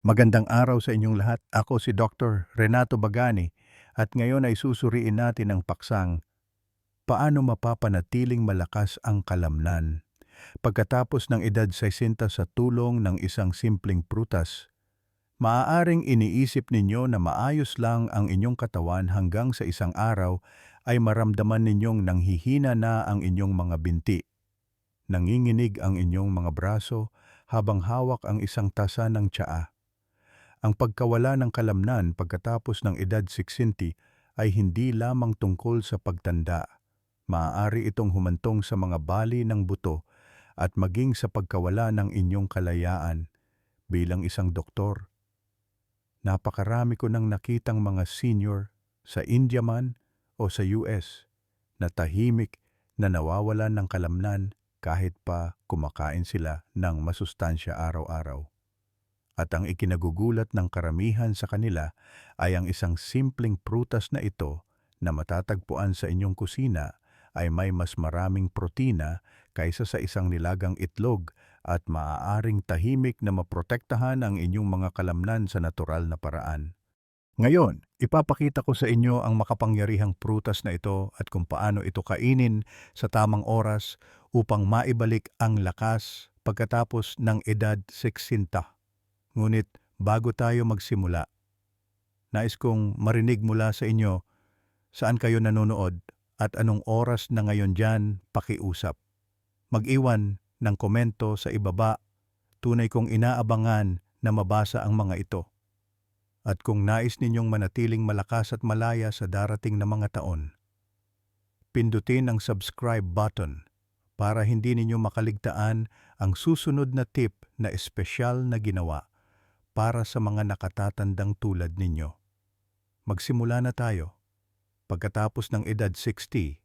Magandang araw sa inyong lahat. Ako si Dr. Renato Bagani at ngayon ay susuriin natin ang paksang Paano mapapanatiling malakas ang kalamnan? Pagkatapos ng edad 60 sa tulong ng isang simpleng prutas, maaaring iniisip ninyo na maayos lang ang inyong katawan hanggang sa isang araw ay maramdaman ninyong nanghihina na ang inyong mga binti. Nanginginig ang inyong mga braso habang hawak ang isang tasa ng tsaa. Ang pagkawala ng kalamnan pagkatapos ng edad 60 ay hindi lamang tungkol sa pagtanda. Maaari itong humantong sa mga bali ng buto at maging sa pagkawala ng inyong kalayaan bilang isang doktor. Napakarami ko nang nakitang mga senior sa India man o sa US na tahimik na nawawalan ng kalamnan kahit pa kumakain sila ng masustansya araw-araw at ang ikinagugulat ng karamihan sa kanila ay ang isang simpleng prutas na ito na matatagpuan sa inyong kusina ay may mas maraming protina kaysa sa isang nilagang itlog at maaaring tahimik na maprotektahan ang inyong mga kalamnan sa natural na paraan. Ngayon, ipapakita ko sa inyo ang makapangyarihang prutas na ito at kung paano ito kainin sa tamang oras upang maibalik ang lakas pagkatapos ng edad 60. Ngunit bago tayo magsimula, nais kong marinig mula sa inyo saan kayo nanonood at anong oras na ngayon dyan pakiusap. Mag-iwan ng komento sa ibaba, tunay kong inaabangan na mabasa ang mga ito. At kung nais ninyong manatiling malakas at malaya sa darating na mga taon, pindutin ang subscribe button para hindi ninyo makaligtaan ang susunod na tip na espesyal na ginawa para sa mga nakatatandang tulad ninyo. Magsimula na tayo. Pagkatapos ng edad 60,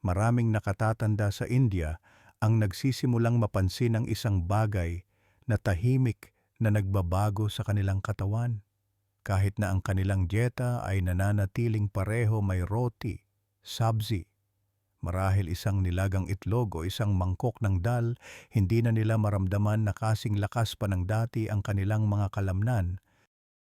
maraming nakatatanda sa India ang nagsisimulang mapansin ang isang bagay na tahimik na nagbabago sa kanilang katawan. Kahit na ang kanilang dieta ay nananatiling pareho may roti, sabzi, marahil isang nilagang itlog o isang mangkok ng dal, hindi na nila maramdaman na kasing lakas pa ng dati ang kanilang mga kalamnan.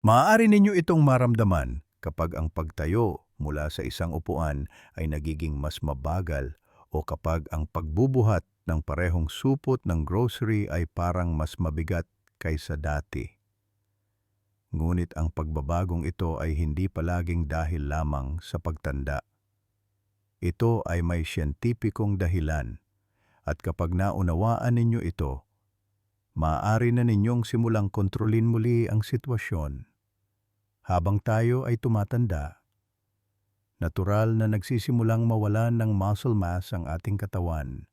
Maaari ninyo itong maramdaman kapag ang pagtayo mula sa isang upuan ay nagiging mas mabagal o kapag ang pagbubuhat ng parehong supot ng grocery ay parang mas mabigat kaysa dati. Ngunit ang pagbabagong ito ay hindi palaging dahil lamang sa pagtanda. Ito ay may siyentipikong dahilan at kapag naunawaan ninyo ito, maaari na ninyong simulang kontrolin muli ang sitwasyon. Habang tayo ay tumatanda, natural na nagsisimulang mawalan ng muscle mass ang ating katawan.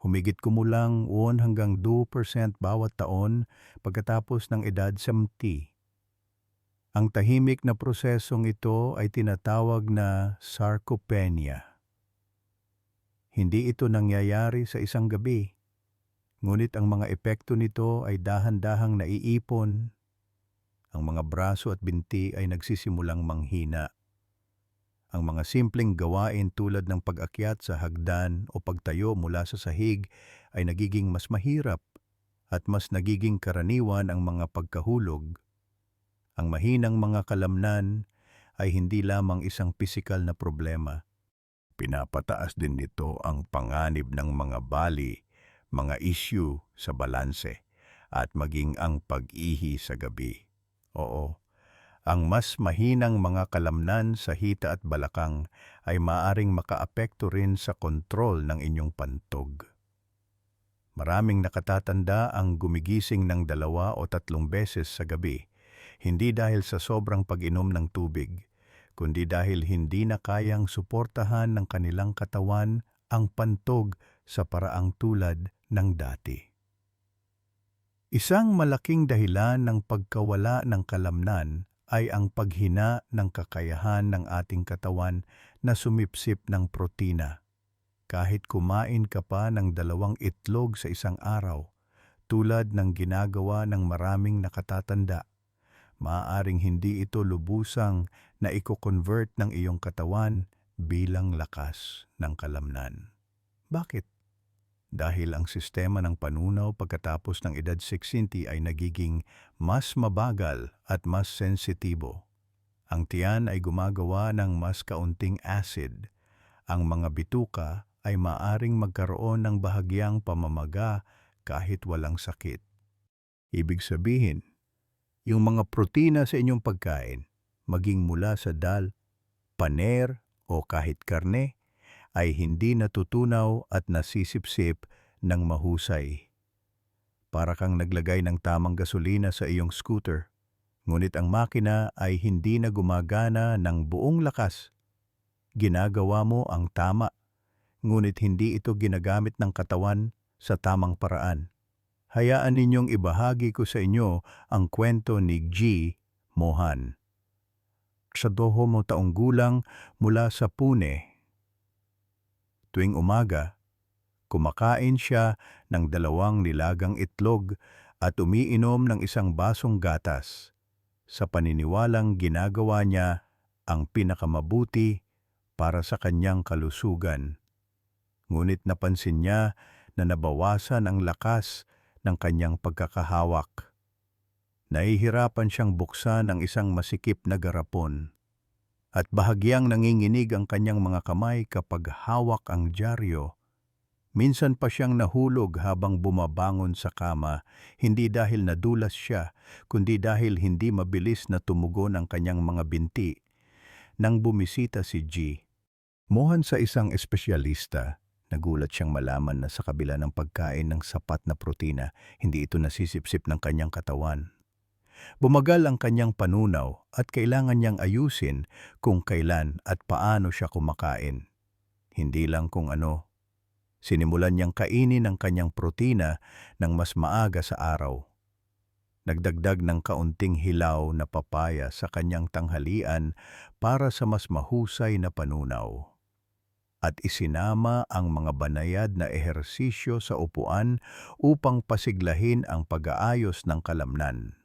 Humigit kumulang 1 hanggang 2% bawat taon pagkatapos ng edad 70. Ang tahimik na prosesong ito ay tinatawag na sarcopenia. Hindi ito nangyayari sa isang gabi, ngunit ang mga epekto nito ay dahan-dahang naiipon. Ang mga braso at binti ay nagsisimulang manghina. Ang mga simpleng gawain tulad ng pag-akyat sa hagdan o pagtayo mula sa sahig ay nagiging mas mahirap at mas nagiging karaniwan ang mga pagkahulog ang mahinang mga kalamnan ay hindi lamang isang pisikal na problema. Pinapataas din nito ang panganib ng mga bali, mga issue sa balanse, at maging ang pag-ihi sa gabi. Oo, ang mas mahinang mga kalamnan sa hita at balakang ay maaring makaapekto rin sa kontrol ng inyong pantog. Maraming nakatatanda ang gumigising ng dalawa o tatlong beses sa gabi hindi dahil sa sobrang pag-inom ng tubig, kundi dahil hindi na kayang suportahan ng kanilang katawan ang pantog sa paraang tulad ng dati. Isang malaking dahilan ng pagkawala ng kalamnan ay ang paghina ng kakayahan ng ating katawan na sumipsip ng protina. Kahit kumain ka pa ng dalawang itlog sa isang araw, tulad ng ginagawa ng maraming nakatatanda, maaaring hindi ito lubusang na i-convert ng iyong katawan bilang lakas ng kalamnan. Bakit? dahil ang sistema ng panunaw pagkatapos ng edad 60 ay nagiging mas mabagal at mas sensitibo. Ang tiyan ay gumagawa ng mas kaunting acid. Ang mga bituka ay maaring magkaroon ng bahagyang pamamaga kahit walang sakit. Ibig sabihin, yung mga protina sa inyong pagkain, maging mula sa dal, paner o kahit karne, ay hindi natutunaw at nasisipsip ng mahusay. Para kang naglagay ng tamang gasolina sa iyong scooter, ngunit ang makina ay hindi na gumagana ng buong lakas. Ginagawa mo ang tama, ngunit hindi ito ginagamit ng katawan sa tamang paraan. Hayaan ninyong ibahagi ko sa inyo ang kwento ni G. Mohan. Sa doho mo taong gulang mula sa Pune, Tuwing umaga, kumakain siya ng dalawang nilagang itlog at umiinom ng isang basong gatas. Sa paniniwalang ginagawa niya ang pinakamabuti para sa kanyang kalusugan. Ngunit napansin niya na nabawasan ang lakas ng kanyang pagkakahawak. Nahihirapan siyang buksan ang isang masikip na garapon at bahagyang nanginginig ang kanyang mga kamay kapag hawak ang dyaryo. Minsan pa siyang nahulog habang bumabangon sa kama, hindi dahil nadulas siya, kundi dahil hindi mabilis na tumugon ang kanyang mga binti. Nang bumisita si G, Mohan sa isang espesyalista, nagulat siyang malaman na sa kabila ng pagkain ng sapat na protina, hindi ito nasisipsip ng kanyang katawan. Bumagal ang kanyang panunaw at kailangan niyang ayusin kung kailan at paano siya kumakain. Hindi lang kung ano. Sinimulan niyang kainin ang kanyang protina ng mas maaga sa araw. Nagdagdag ng kaunting hilaw na papaya sa kanyang tanghalian para sa mas mahusay na panunaw. At isinama ang mga banayad na ehersisyo sa upuan upang pasiglahin ang pag-aayos ng kalamnan.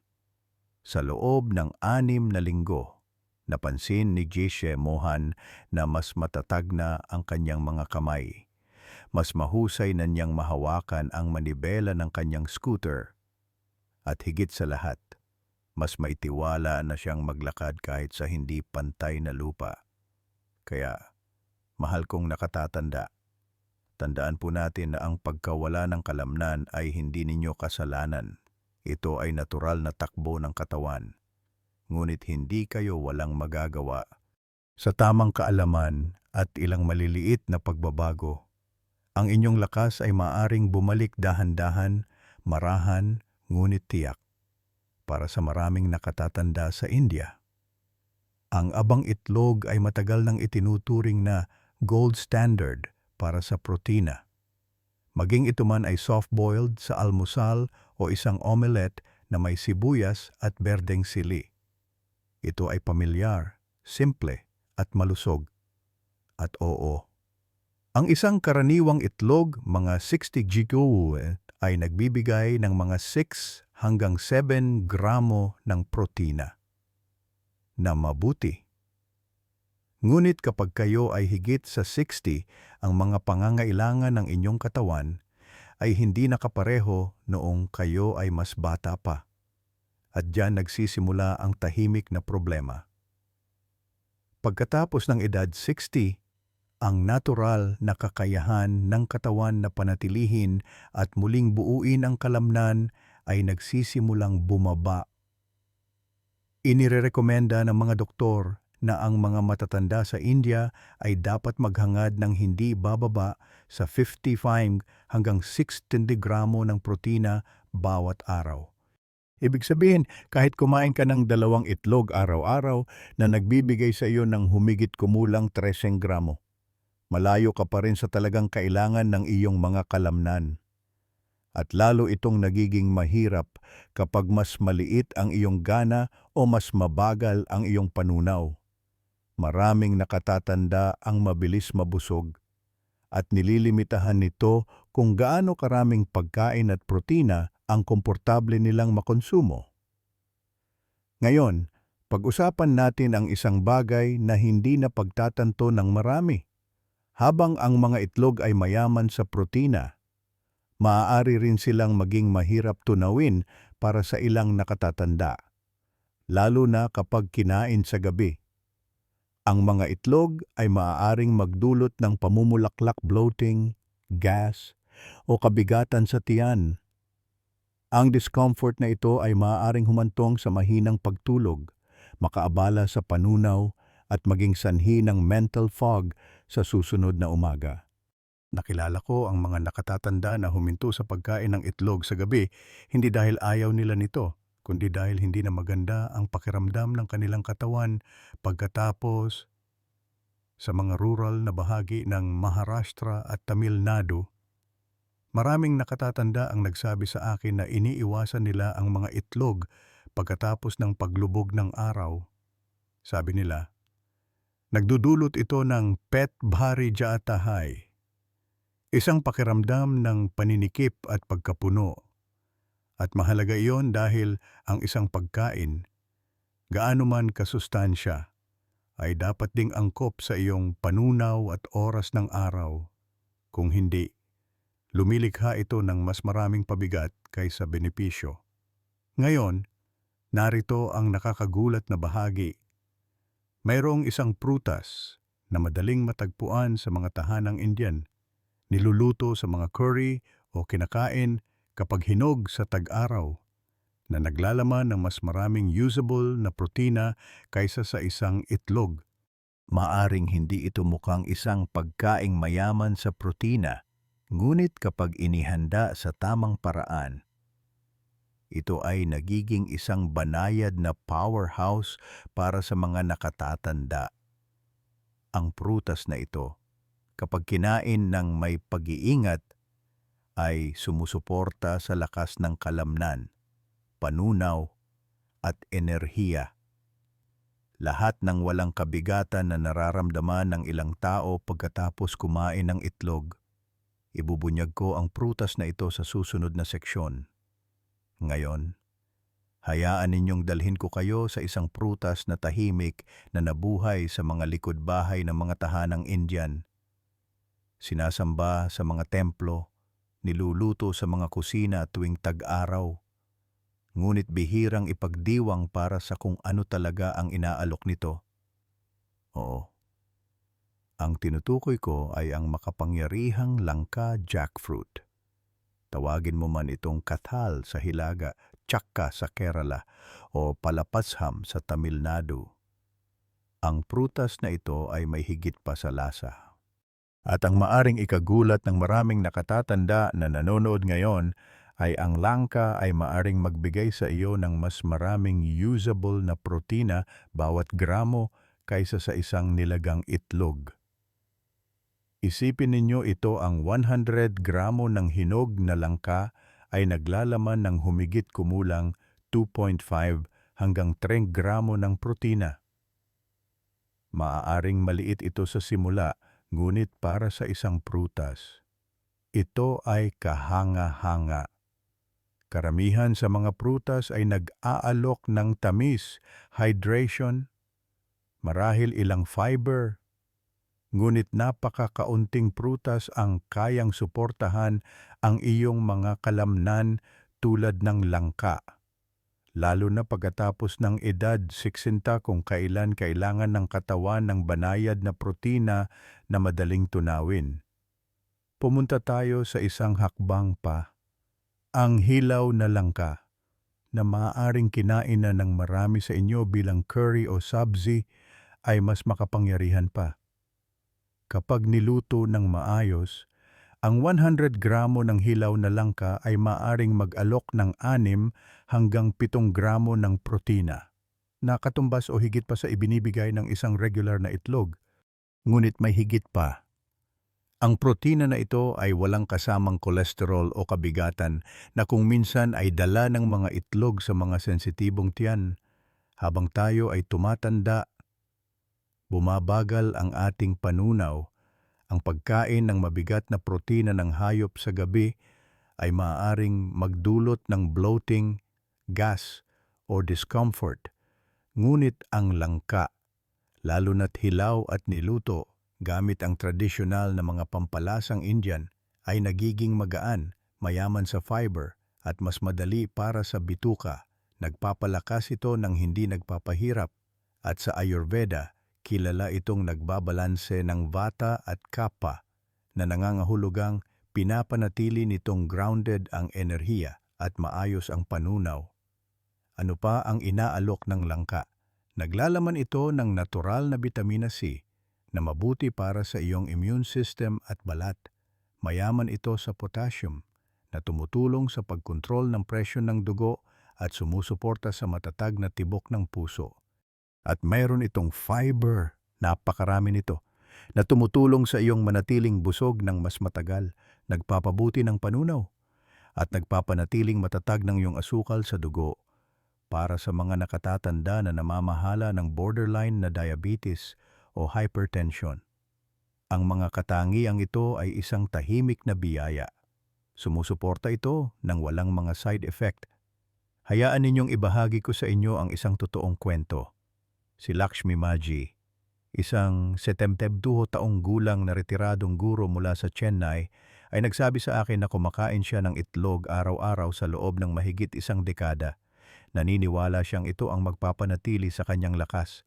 Sa loob ng anim na linggo, napansin ni Jeshe Mohan na mas matatag na ang kanyang mga kamay. Mas mahusay na niyang mahawakan ang manibela ng kanyang scooter. At higit sa lahat, mas maitiwala na siyang maglakad kahit sa hindi pantay na lupa. Kaya, mahal kong nakatatanda, tandaan po natin na ang pagkawala ng kalamnan ay hindi ninyo kasalanan. Ito ay natural na takbo ng katawan. Ngunit hindi kayo walang magagawa. Sa tamang kaalaman at ilang maliliit na pagbabago, ang inyong lakas ay maaring bumalik dahan-dahan, marahan, ngunit tiyak para sa maraming nakatatanda sa India. Ang abang itlog ay matagal nang itinuturing na gold standard para sa protina. Maging ito man ay soft-boiled sa almusal o isang omelette na may sibuyas at berdeng sili. Ito ay pamilyar, simple at malusog. At oo, ang isang karaniwang itlog, mga 60 GU, ay nagbibigay ng mga 6 hanggang 7 gramo ng protina na mabuti. Ngunit kapag kayo ay higit sa 60, ang mga pangangailangan ng inyong katawan ay hindi nakapareho noong kayo ay mas bata pa. At diyan nagsisimula ang tahimik na problema. Pagkatapos ng edad 60, ang natural na kakayahan ng katawan na panatilihin at muling buuin ang kalamnan ay nagsisimulang bumaba. Inirerekomenda ng mga doktor na ang mga matatanda sa India ay dapat maghangad ng hindi bababa sa 55 hanggang 60 gramo ng protina bawat araw. Ibig sabihin, kahit kumain ka ng dalawang itlog araw-araw na nagbibigay sa iyo ng humigit kumulang 13 gramo, malayo ka pa rin sa talagang kailangan ng iyong mga kalamnan. At lalo itong nagiging mahirap kapag mas maliit ang iyong gana o mas mabagal ang iyong panunaw. Maraming nakatatanda ang mabilis mabusog at nililimitahan nito kung gaano karaming pagkain at protina ang komportable nilang makonsumo. Ngayon, pag-usapan natin ang isang bagay na hindi na pagtatanto ng marami. Habang ang mga itlog ay mayaman sa protina, Maaari rin silang maging mahirap tunawin para sa ilang nakatatanda, lalo na kapag kinain sa gabi. Ang mga itlog ay maaaring magdulot ng pamumulaklak bloating, gas, o kabigatan sa tiyan. Ang discomfort na ito ay maaaring humantong sa mahinang pagtulog, makaabala sa panunaw, at maging sanhi ng mental fog sa susunod na umaga. Nakilala ko ang mga nakatatanda na huminto sa pagkain ng itlog sa gabi hindi dahil ayaw nila nito, kundi dahil hindi na maganda ang pakiramdam ng kanilang katawan pagkatapos sa mga rural na bahagi ng Maharashtra at Tamil Nadu. Maraming nakatatanda ang nagsabi sa akin na iniiwasan nila ang mga itlog pagkatapos ng paglubog ng araw. Sabi nila, nagdudulot ito ng pet bhari jatahay Isang pakiramdam ng paninikip at pagkapuno. At mahalaga iyon dahil ang isang pagkain, gaano man kasustansya, ay dapat ding angkop sa iyong panunaw at oras ng araw. Kung hindi, lumilikha ito ng mas maraming pabigat kaysa benepisyo. Ngayon, narito ang nakakagulat na bahagi. Mayroong isang prutas na madaling matagpuan sa mga tahanang Indian niluluto sa mga curry o kinakain kapag hinog sa tag-araw na naglalaman ng mas maraming usable na protina kaysa sa isang itlog. Maaring hindi ito mukhang isang pagkaing mayaman sa protina, ngunit kapag inihanda sa tamang paraan, ito ay nagiging isang banayad na powerhouse para sa mga nakatatanda. Ang prutas na ito kapag kinain ng may pag-iingat ay sumusuporta sa lakas ng kalamnan, panunaw at enerhiya. Lahat ng walang kabigatan na nararamdaman ng ilang tao pagkatapos kumain ng itlog, ibubunyag ko ang prutas na ito sa susunod na seksyon. Ngayon, hayaan ninyong dalhin ko kayo sa isang prutas na tahimik na nabuhay sa mga likod bahay ng mga tahanang Indian sinasamba sa mga templo, niluluto sa mga kusina tuwing tag-araw. Ngunit bihirang ipagdiwang para sa kung ano talaga ang inaalok nito. Oo. Ang tinutukoy ko ay ang makapangyarihang langka jackfruit. Tawagin mo man itong kathal sa Hilaga, chakka sa Kerala o palapasham sa Tamil Nadu. Ang prutas na ito ay may higit pa sa lasa at ang maaring ikagulat ng maraming nakatatanda na nanonood ngayon ay ang langka ay maaring magbigay sa iyo ng mas maraming usable na protina bawat gramo kaysa sa isang nilagang itlog. Isipin ninyo ito ang 100 gramo ng hinog na langka ay naglalaman ng humigit kumulang 2.5 hanggang 3 gramo ng protina. Maaaring maliit ito sa simula ngunit para sa isang prutas, ito ay kahanga-hanga. Karamihan sa mga prutas ay nag-aalok ng tamis, hydration, marahil ilang fiber, ngunit napakakaunting prutas ang kayang suportahan ang iyong mga kalamnan tulad ng langka lalo na pagkatapos ng edad 60 kung kailan kailangan ng katawan ng banayad na protina na madaling tunawin. Pumunta tayo sa isang hakbang pa. Ang hilaw na langka na maaaring kinain na ng marami sa inyo bilang curry o sabzi ay mas makapangyarihan pa. Kapag niluto ng maayos, ang 100 gramo ng hilaw na langka ay maaring mag-alok ng 6 hanggang 7 gramo ng protina, na katumbas o higit pa sa ibinibigay ng isang regular na itlog. Ngunit may higit pa. Ang protina na ito ay walang kasamang kolesterol o kabigatan na kung minsan ay dala ng mga itlog sa mga sensitibong tiyan. Habang tayo ay tumatanda, bumabagal ang ating panunaw ang pagkain ng mabigat na protina ng hayop sa gabi ay maaaring magdulot ng bloating, gas, o discomfort. Ngunit ang langka, lalo na't hilaw at niluto gamit ang tradisyonal na mga pampalasang Indian, ay nagiging magaan, mayaman sa fiber at mas madali para sa bituka. Nagpapalakas ito ng hindi nagpapahirap at sa Ayurveda, kilala itong nagbabalanse ng Vata at Kapha na nangangahulugang pinapanatili nitong grounded ang enerhiya at maayos ang panunaw. Ano pa ang inaalok ng langka? Naglalaman ito ng natural na vitamina C na mabuti para sa iyong immune system at balat. Mayaman ito sa potassium na tumutulong sa pagkontrol ng presyon ng dugo at sumusuporta sa matatag na tibok ng puso. At mayroon itong fiber, napakarami nito, na tumutulong sa iyong manatiling busog ng mas matagal, nagpapabuti ng panunaw, at nagpapanatiling matatag ng iyong asukal sa dugo para sa mga nakatatanda na namamahala ng borderline na diabetes o hypertension. Ang mga katangiang ito ay isang tahimik na biyaya. Sumusuporta ito ng walang mga side effect. Hayaan ninyong ibahagi ko sa inyo ang isang totoong kwento. Si Lakshmi Maji, isang 72 taong gulang na retiradong guro mula sa Chennai, ay nagsabi sa akin na kumakain siya ng itlog araw-araw sa loob ng mahigit isang dekada. Naniniwala siyang ito ang magpapanatili sa kanyang lakas.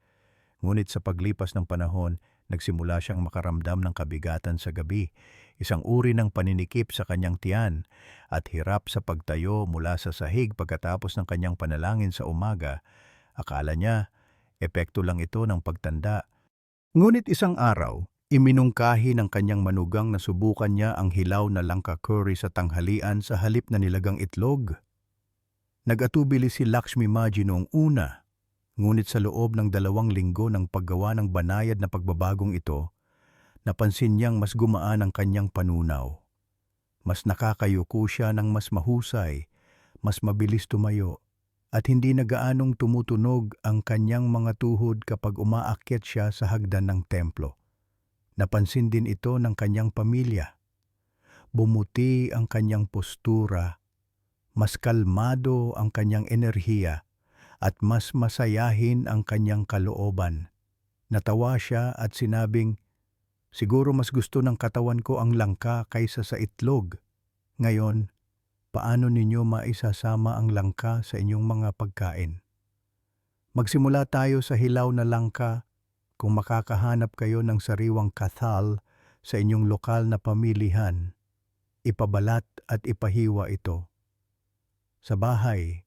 Ngunit sa paglipas ng panahon, nagsimula siyang makaramdam ng kabigatan sa gabi, isang uri ng paninikip sa kanyang tiyan at hirap sa pagtayo mula sa sahig pagkatapos ng kanyang panalangin sa umaga. Akala niya, epekto lang ito ng pagtanda. Ngunit isang araw, iminungkahi ng kanyang manugang na subukan niya ang hilaw na langka curry sa tanghalian sa halip na nilagang itlog. Nag-atubili si Lakshmi Maji noong una, ngunit sa loob ng dalawang linggo ng paggawa ng banayad na pagbabagong ito, napansin niyang mas gumaan ang kanyang panunaw. Mas nakakayuko siya ng mas mahusay, mas mabilis tumayo, at hindi na gaanong tumutunog ang kanyang mga tuhod kapag umaakyat siya sa hagdan ng templo. Napansin din ito ng kanyang pamilya. Bumuti ang kanyang postura mas kalmado ang kanyang enerhiya at mas masayahin ang kanyang kalooban. Natawa siya at sinabing, Siguro mas gusto ng katawan ko ang langka kaysa sa itlog. Ngayon, paano ninyo maisasama ang langka sa inyong mga pagkain? Magsimula tayo sa hilaw na langka kung makakahanap kayo ng sariwang kathal sa inyong lokal na pamilihan. Ipabalat at ipahiwa ito sa bahay.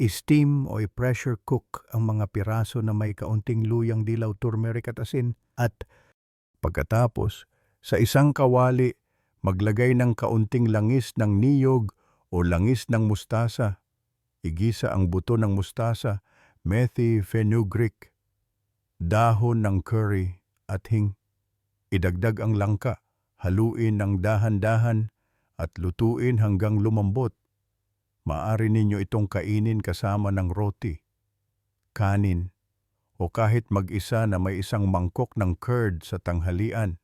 Steam o i-pressure cook ang mga piraso na may kaunting luyang dilaw, turmeric at asin at pagkatapos sa isang kawali maglagay ng kaunting langis ng niyog o langis ng mustasa. Igisa ang buto ng mustasa, methi fenugreek, dahon ng curry at hing. Idagdag ang langka, haluin ng dahan-dahan at lutuin hanggang lumambot Maari ninyo itong kainin kasama ng roti, kanin, o kahit mag-isa na may isang mangkok ng curd sa tanghalian.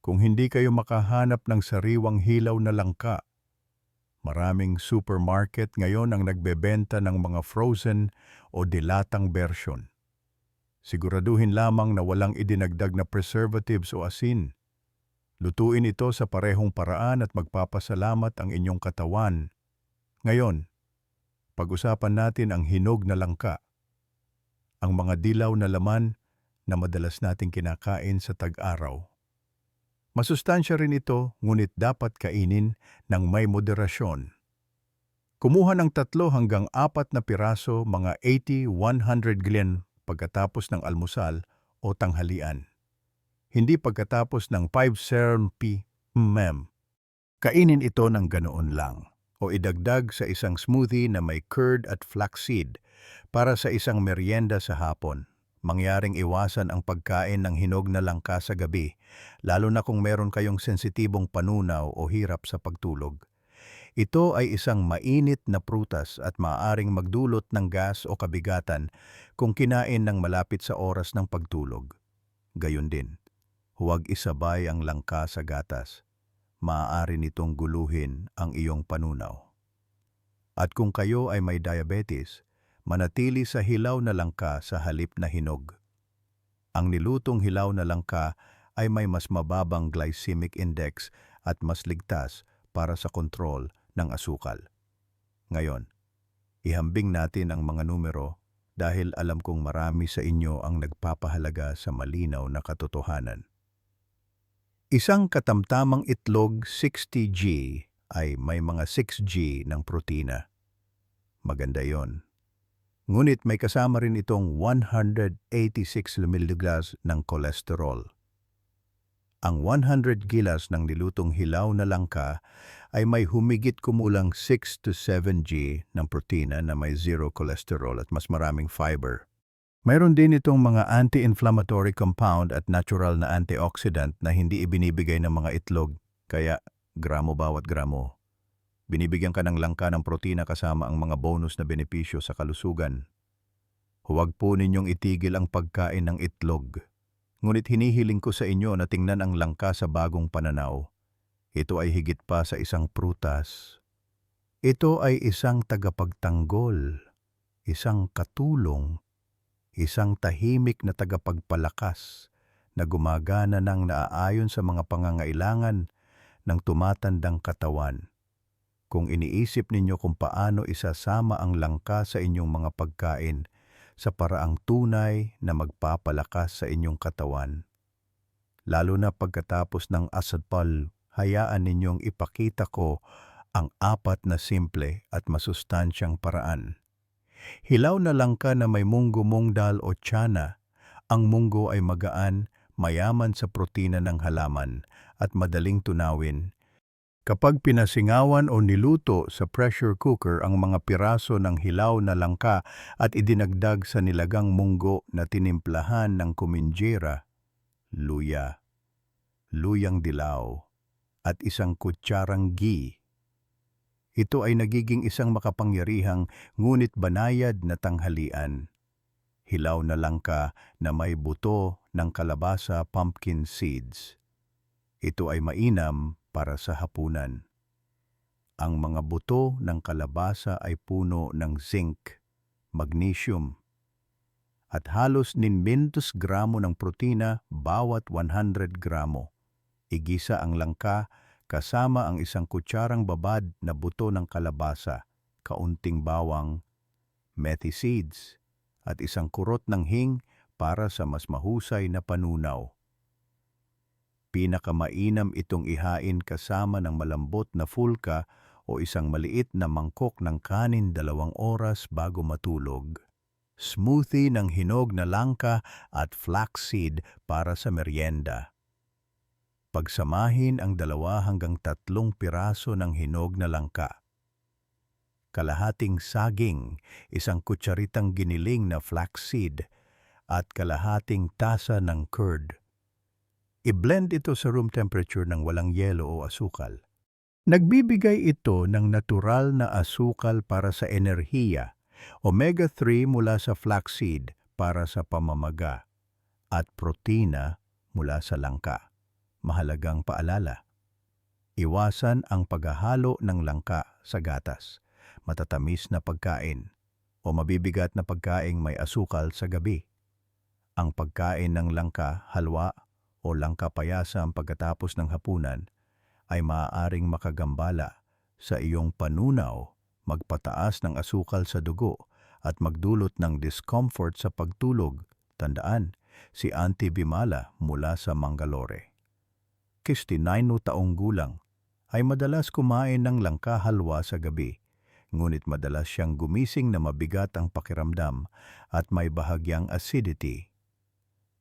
Kung hindi kayo makahanap ng sariwang hilaw na langka, maraming supermarket ngayon ang nagbebenta ng mga frozen o dilatang version. Siguraduhin lamang na walang idinagdag na preservatives o asin. Lutuin ito sa parehong paraan at magpapasalamat ang inyong katawan ngayon, pag-usapan natin ang hinog na langka, ang mga dilaw na laman na madalas nating kinakain sa tag-araw. Masustansya rin ito, ngunit dapat kainin ng may moderasyon. Kumuha ng tatlo hanggang apat na piraso mga 80-100 glen pagkatapos ng almusal o tanghalian. Hindi pagkatapos ng 5 serm p. mm. Kainin ito ng ganoon lang o idagdag sa isang smoothie na may curd at flaxseed para sa isang merienda sa hapon. Mangyaring iwasan ang pagkain ng hinog na langka sa gabi, lalo na kung meron kayong sensitibong panunaw o hirap sa pagtulog. Ito ay isang mainit na prutas at maaaring magdulot ng gas o kabigatan kung kinain ng malapit sa oras ng pagtulog. Gayon din, huwag isabay ang langka sa gatas maaari nitong guluhin ang iyong panunaw. At kung kayo ay may diabetes, manatili sa hilaw na langka sa halip na hinog. Ang nilutong hilaw na langka ay may mas mababang glycemic index at mas ligtas para sa kontrol ng asukal. Ngayon, ihambing natin ang mga numero dahil alam kong marami sa inyo ang nagpapahalaga sa malinaw na katotohanan. Isang katamtamang itlog 60G ay may mga 6G ng protina. Maganda yon. Ngunit may kasama rin itong 186 mg ng kolesterol. Ang 100 gilas ng nilutong hilaw na langka ay may humigit kumulang 6 to 7G ng protina na may zero cholesterol at mas maraming fiber. Mayroon din itong mga anti-inflammatory compound at natural na antioxidant na hindi ibinibigay ng mga itlog, kaya gramo bawat gramo. Binibigyan ka ng langka ng protina kasama ang mga bonus na benepisyo sa kalusugan. Huwag po ninyong itigil ang pagkain ng itlog. Ngunit hinihiling ko sa inyo na tingnan ang langka sa bagong pananaw. Ito ay higit pa sa isang prutas. Ito ay isang tagapagtanggol, isang katulong, isang tahimik na tagapagpalakas na gumagana ng naaayon sa mga pangangailangan ng tumatandang katawan. Kung iniisip ninyo kung paano isasama ang langka sa inyong mga pagkain, sa paraang tunay na magpapalakas sa inyong katawan. Lalo na pagkatapos ng asadpal, hayaan ninyong ipakita ko ang apat na simple at masustansyang paraan. Hilaw na langka na may munggo mungdal o tiyana. Ang munggo ay magaan, mayaman sa protina ng halaman at madaling tunawin Kapag pinasingawan o niluto sa pressure cooker ang mga piraso ng hilaw na langka at idinagdag sa nilagang munggo na tinimplahan ng kuminjera, luya, luyang dilaw, at isang kutsarang ghee. Ito ay nagiging isang makapangyarihang ngunit banayad na tanghalian. Hilaw na langka na may buto ng kalabasa pumpkin seeds. Ito ay mainam para sa hapunan. Ang mga buto ng kalabasa ay puno ng zinc, magnesium, at halos 900 gramo ng protina bawat 100 gramo. Igisa ang langka kasama ang isang kutsarang babad na buto ng kalabasa, kaunting bawang, methi seeds, at isang kurot ng hing para sa mas mahusay na panunaw. Pinakamainam itong ihain kasama ng malambot na fulka o isang maliit na mangkok ng kanin dalawang oras bago matulog. Smoothie ng hinog na langka at flaxseed para sa merienda. Pagsamahin ang dalawa hanggang tatlong piraso ng hinog na langka. Kalahating saging, isang kutsaritang giniling na flaxseed, at kalahating tasa ng curd I-blend ito sa room temperature ng walang yelo o asukal. Nagbibigay ito ng natural na asukal para sa enerhiya, omega-3 mula sa flaxseed para sa pamamaga, at protina mula sa langka. Mahalagang paalala. Iwasan ang paghahalo ng langka sa gatas, matatamis na pagkain, o mabibigat na pagkaing may asukal sa gabi. Ang pagkain ng langka, halwa, o langka payasam pagkatapos ng hapunan ay maaaring makagambala sa iyong panunaw, magpataas ng asukal sa dugo at magdulot ng discomfort sa pagtulog. Tandaan, si Auntie Bimala mula sa Mangalore. 69 taong gulang ay madalas kumain ng langka halwa sa gabi, ngunit madalas siyang gumising na mabigat ang pakiramdam at may bahagyang acidity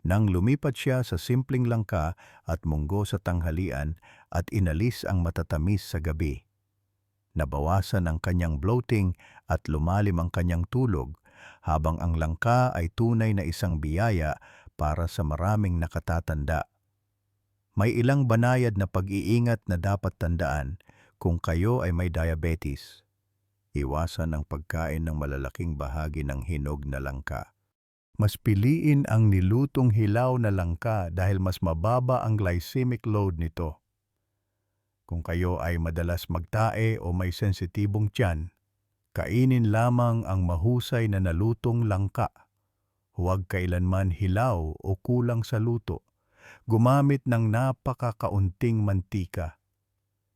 nang lumipat siya sa simpleng langka at munggo sa tanghalian at inalis ang matatamis sa gabi. Nabawasan ang kanyang bloating at lumalim ang kanyang tulog habang ang langka ay tunay na isang biyaya para sa maraming nakatatanda. May ilang banayad na pag-iingat na dapat tandaan kung kayo ay may diabetes. Iwasan ang pagkain ng malalaking bahagi ng hinog na langka mas piliin ang nilutong hilaw na langka dahil mas mababa ang glycemic load nito. Kung kayo ay madalas magtae o may sensitibong tiyan, kainin lamang ang mahusay na nalutong langka. Huwag kailanman hilaw o kulang sa luto. Gumamit ng napakakaunting mantika.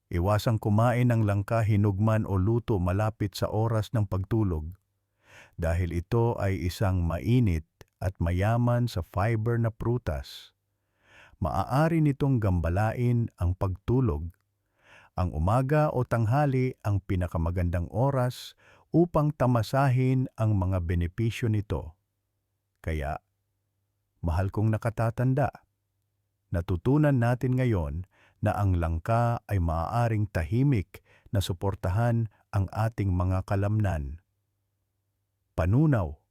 Iwasang kumain ng langka, hinugman o luto malapit sa oras ng pagtulog dahil ito ay isang mainit at mayaman sa fiber na prutas. Maaari nitong gambalain ang pagtulog. Ang umaga o tanghali ang pinakamagandang oras upang tamasahin ang mga benepisyo nito. Kaya, mahal kong nakatatanda, natutunan natin ngayon na ang langka ay maaaring tahimik na suportahan ang ating mga kalamnan. Panunaw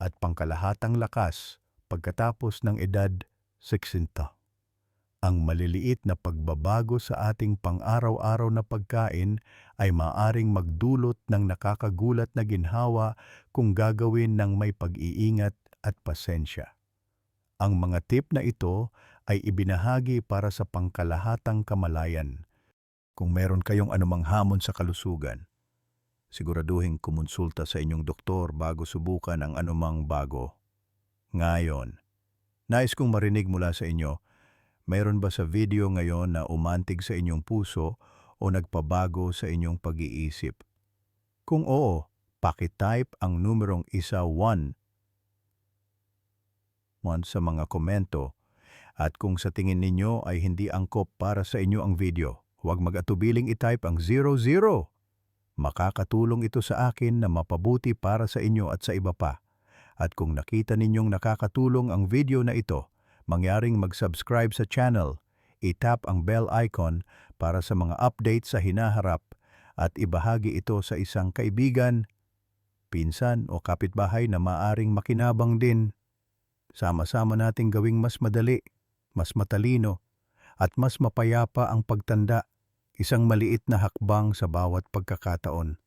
at pangkalahatang lakas pagkatapos ng edad 60. Ang maliliit na pagbabago sa ating pang-araw-araw na pagkain ay maaring magdulot ng nakakagulat na ginhawa kung gagawin ng may pag-iingat at pasensya. Ang mga tip na ito ay ibinahagi para sa pangkalahatang kamalayan. Kung meron kayong anumang hamon sa kalusugan, siguraduhin kumonsulta sa inyong doktor bago subukan ang anumang bago. Ngayon, nais kong marinig mula sa inyo, mayroon ba sa video ngayon na umantig sa inyong puso o nagpabago sa inyong pag-iisip? Kung oo, pakitype ang numerong isa 1 1 sa mga komento at kung sa tingin ninyo ay hindi angkop para sa inyo ang video, huwag mag-atubiling itype ang 00. Makakatulong ito sa akin na mapabuti para sa inyo at sa iba pa. At kung nakita ninyong nakakatulong ang video na ito, mangyaring mag-subscribe sa channel, itap ang bell icon para sa mga update sa hinaharap at ibahagi ito sa isang kaibigan, pinsan o kapitbahay na maaring makinabang din. Sama-sama nating gawing mas madali, mas matalino, at mas mapayapa ang pagtanda, isang maliit na hakbang sa bawat pagkakataon.